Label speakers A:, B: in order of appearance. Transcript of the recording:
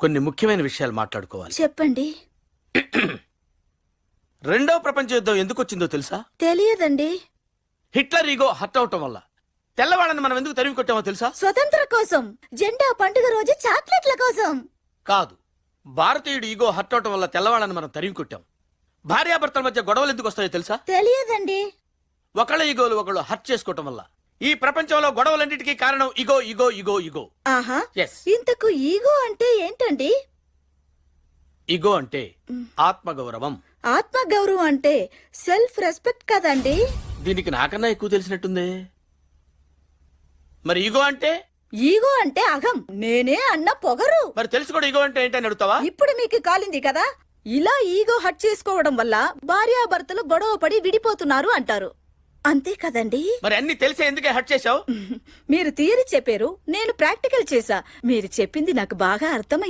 A: కొన్ని ముఖ్యమైన విషయాలు మాట్లాడుకోవాలి.
B: చెప్పండి.
A: రెండో ప్రపంచ యుద్ధం ఎందుకు వచ్చిందో తెలుసా?
B: తెలియదండి.
A: హిట్లర్ ఈగో హర్ట్ అవటం వల్ల. తెల్లవాళ్ళని మనం ఎందుకు తరిమి కొట్టామో తెలుసా?
B: స్వతంత్ర కోసం. జెండా పండుగ రోజు చాక్లెట్ల కోసం.
A: కాదు. భారతీయుడు ఈగో హర్ట్ అవటం వల్ల తెల్లవాళ్ళని మనం తరిమి కొట్టాం. భార్యాభర్తల మధ్య గొడవలు ఎందుకు వస్తాయో తెలుసా?
B: తెలియదండి.
A: ఒకళ్ళ ఈగోలు ఒకళ్ళు హర్ట్ చేసుకోవటం వల్ల. ఈ ప్రపంచంలో గొడవలన్నిటికీ కారణం ఇగో ఇగో ఇగో ఇగో.
B: ఆహా.
A: ఎస్
B: ఇంతకు ఈగో అంటే ఏంటండి?
A: ఇగో అంటే ఆత్మగౌరవం.
B: ఆత్మగౌరవం అంటే సెల్ఫ్ రెస్పెక్ట్ కదండి?
A: దీనికి నాకన్నా ఎక్కువ తెలిసినట్టుందే. మరి ఇగో అంటే?
B: ఈగో అంటే అహం. నేనే అన్న పొగరు.
A: మరి తెలుసు కూడా ఇగో అంటే ఏంటని అడుగుతావా?
B: ఇప్పుడు మీకు కాలింది కదా? ఇలా ఈగో హట్ చేసుకోవడం వల్ల భార్యాభర్తలు గొడవ పడి విడిపోతున్నారు అంటారు. అంతే కదండి?
A: మరి అన్ని తెలిసే ఎందుకే హర్ట్ చేశావు?
B: మీరు థియరీ చెప్పారు నేను ప్రాక్టికల్ చేశా. మీరు చెప్పింది నాకు బాగా అర్థం